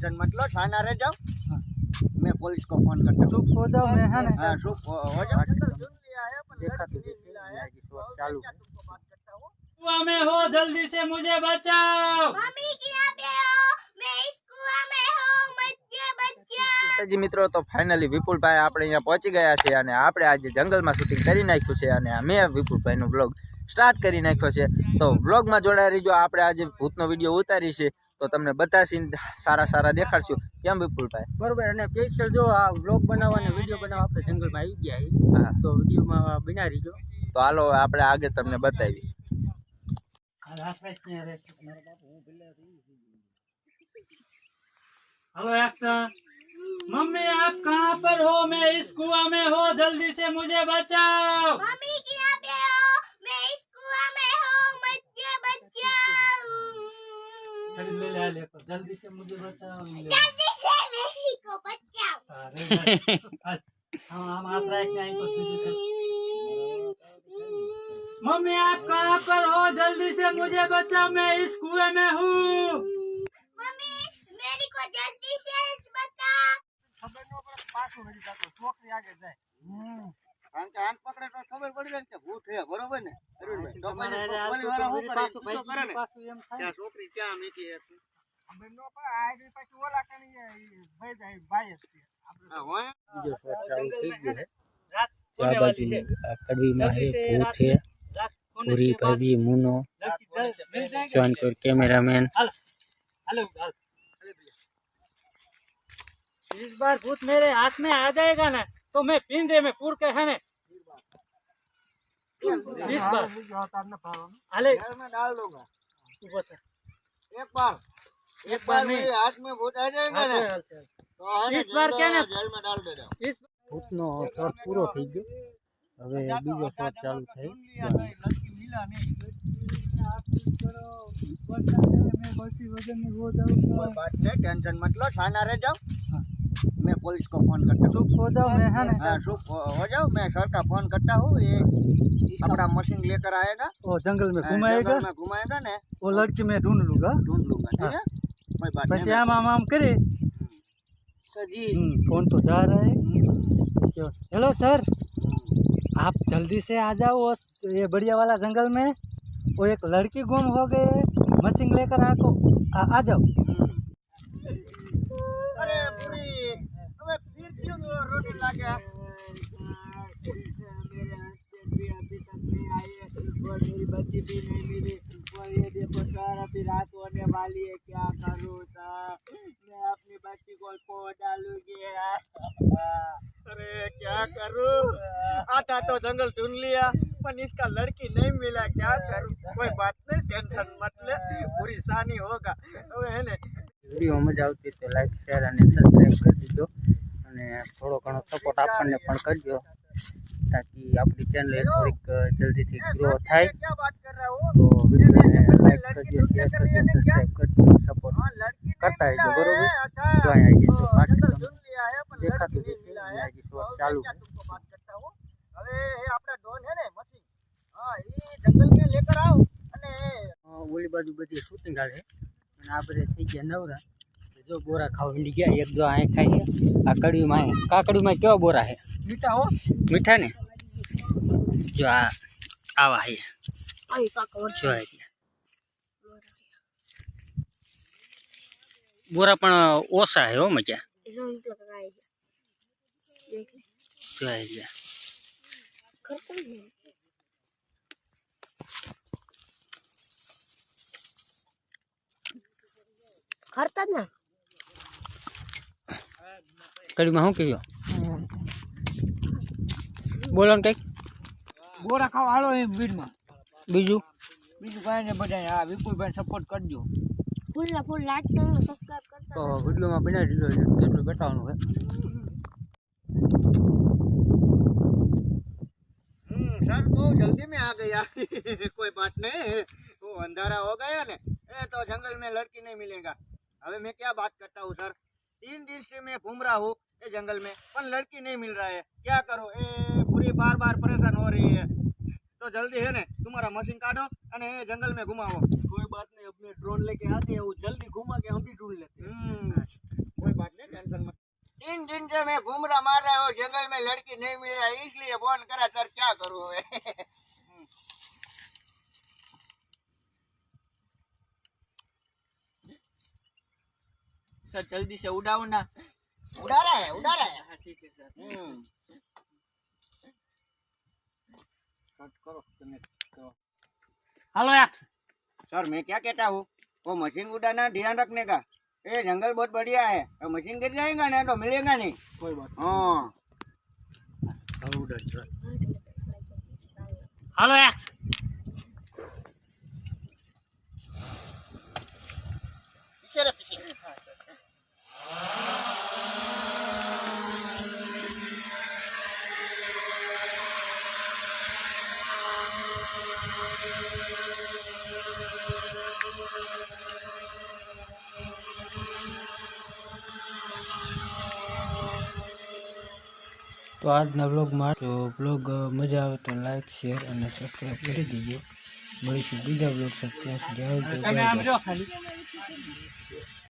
Tension मत लो थाना रह जाओ मैं पुलिस को फोन करता हूँ चुप हो जाओ मैं है ना हाँ चुप हो हो जाओ देखा तो जैसे मैगी शॉट चालू है कुआ में हो जल्दी से मुझे बचाओ मम्मी यहाँ पे हो मैं इस कुआ में हूँ मुझे बचाओ માતાજી મિત્રો તો ફાઇનલી વિપુલભાઈ આપણે અહીંયા પહોંચી ગયા છે અને આપણે આજે જંગલમાં શૂટિંગ કરી નાખ્યું છે અને મેં વિપુલભાઈનો બ્લોગ સ્ટાર્ટ કરી નાખ્યો છે તો બ્લોગમાં જોડાઈ રહીજો આપણે આજે ભૂતનો વિડીયો ઉતારી છે તો તમને બધા સીન સારા સારા દેખાડશું કેમ વિપુલભાઈ બરોબર અને સ્પેશિયલ જો આ વ્લોગ બનાવવા અને વિડીયો બનાવવા આપણે જંગલમાં આવી ગયા છીએ હા તો વિડીયોમાં બના રહીજો તો હાલો આપણે આગળ તમને બતાવી हेलो एक्शन मम्मी आप कहाँ पर हो मैं इस कुआ में हो जल्दी से मुझे बचाओ मम्मी यहाँ पे अरे ले ले ले जल्दी से मुझे बचाओ जल्दी से मेरी को बचाओ। अरे हम हम आप रख के आएँगे सीधे मम्मी आप कहाँ पर हो जल्दी से मुझे बचाओ मैं इस कुएँ में हूँ। मम्मी मेरी को जल्दी से बता કારણ કે હાથ પકડે તો ખબર પડી જાય ને કે ભૂત છે બરોબર ને અરુણભાઈ તો તમારે પછી આ પોલીસ વાળા શું કરે પાછું શું કરે ને પાછું એમ થાય કે આ છોકરી ક્યાં મીકી છે હા, હોય બીજો શોટ ચાલુ થઈ ગયો છે रात તો આ होने બાજુ वाली है આ કડવીમાં जल्दी છે से ભૂત रात છે रात होने પૂરી के बाद ભાભી મુનો लड़की जल्द मिल जाएंगे જોનકોર કેમેરામેન हेलो हेलो हेलो। इस बार भूत मेरे हाथ में आ जाएगा ना तो मैं पिंजरे में पूर के है ना इस बार अले जेल में डाल दूंगा ऊपर से। एक बार एक बार में मेरे हाथ में भूत आ जाएगा ना हाथ में- तो है ना, इस बार जेल क्या में- ना- जेल में डाल दे जाओ इस ભૂતનો શોટ પૂરો થઈ ગયો હવે બીજો શોટ ચાલુ થયો कोई बात नहीं टेंशन मत लो थाना रह जाओ मैं पुलिस को फ़ोन करता हूँ। हो जाओ मैं है। ना चुप हो जाओ मैं सर का फ़ोन करता हूँ ये अपना मशीन लेकर आएगा। वो हाँ, जंगल में घुमाएगा? में घुमाएगा ना वो लड़की मैं ढूंढ लूँगा। ढूंढ लूँगा ठीक हाँ। है। कोई बात नहीं हम हम हम करे। सर जी। हम्म, फ़ोन तो जा रहा है। हम्म। Hello sir. हम्म। आप जल्दी से आ जाओ ये बढ़िया वाला जंगल में। वो एक लड़की गुम हो गई है। मशीन लेकर आ, आ जाओ। अरे क्या करूँ? आता तो जंगल ढूंढ लिया पर इसका लड़की नहीं मिला। क्या करूँ? कोई बात नहीं टेंशन मत ले पूरी होगा। तो है ना? वीडियो में जाओ तो लाइक शेयर और सब्सक्राइब कर दीजिए। અને થોડો ઘણો સપોર્ટ આપણને પણ કરજો. તાકી આપણી ચેનલ થોડીક જલ્દીથી ગ્રો થાય. તો વિડીયોને લાઈક કરજો શેર કરજો સબસ્ક્રાઈબ કરજો સપોર્ટ કરતા રહેજો બરોબર? જો આવી જશે બાકી દેખાતું જશે આવી જશે ચાલુ હવે આપણા ડ્રોન હે ને મશીન હા એ જંગલ મે લેકર આવ અને ઓલી બાજુ બધી શૂટિંગ હાલે. અને આ બધે થઈ ગયા નવરા. दो बोरा खाओ भिंडी क्या एक दो आए खाइए काकड़ी में काकड़ी में क्यों बोरा है? मीठा हो। मीठा ने? जो आ आवा है। जो है। बोरा पण ओसा है ओ मज़ा? जो है। खरता ना? ખરતા જ ને કડીમાં શું કહ્યું બોલો ને કંઈક ગોરા ખાવા હાલો એમ ભીડમાં બીજું બીજું કાંઈ ને બધા આ વિપુલભાઈ સપોર્ટ કરજો ફૂલ ફૂલ લાઈક કરો સબસ્ક્રાઇબ કરતા તો વિડીયોમાં બનાવી દીધો છે કેટલું બતાવવાનું છે हम्म, सर बहुत जल्दी में आ गया कोई बात नहीं वो अंधारा हो गया ने ए तो जंगल में लड़की नहीं मिलेगा अबे मैं क्या बात करता हूँ सर तीन दिन से मैं घूम रहा हूँ ये जंगल में पर लड़की नहीं मिल रहा है क्या करो ए पूरी बार बार परेशान हो रही है तो जल्दी है ना तुम्हारा मशीन काटो અને એ જંગલ में घुमाओ કોઈ બાત નહીં अपने ड्रोन लेके आते हैं वो जल्दी घुमा के हम भी ढूंढ लेते हम्म, तीन दिन से मैं घूम रहा मार रहा हूँ जंगल में लड़की नहीं मिल रहा इसलिए फोन करा सर क्या करूँ सर जल्दी से उड़ाओ ना उड़ा रहा है उड़ा रहा है हाँ ठीक है सर कट करो हेलो एक्स सर मैं क्या कहता हूँ वो मशीन उड़ाना ध्यान रखने का ये जंगल बहुत बढ़िया है तो मशीन गिर जाएगा ना तो मिलेगा नहीं कोई बात हाँ हेलो एक्स पीछे पीछे हाँ सर તો આજના બ્લોગમાં જો બ્લોગ મજા આવે તો લાઈક શેર અને સબસ્ક્રાઈબ કરી દીજો મળીશું બીજા બ્લોગ સાથે ત્યાં સુધી આવજો બાય બાય.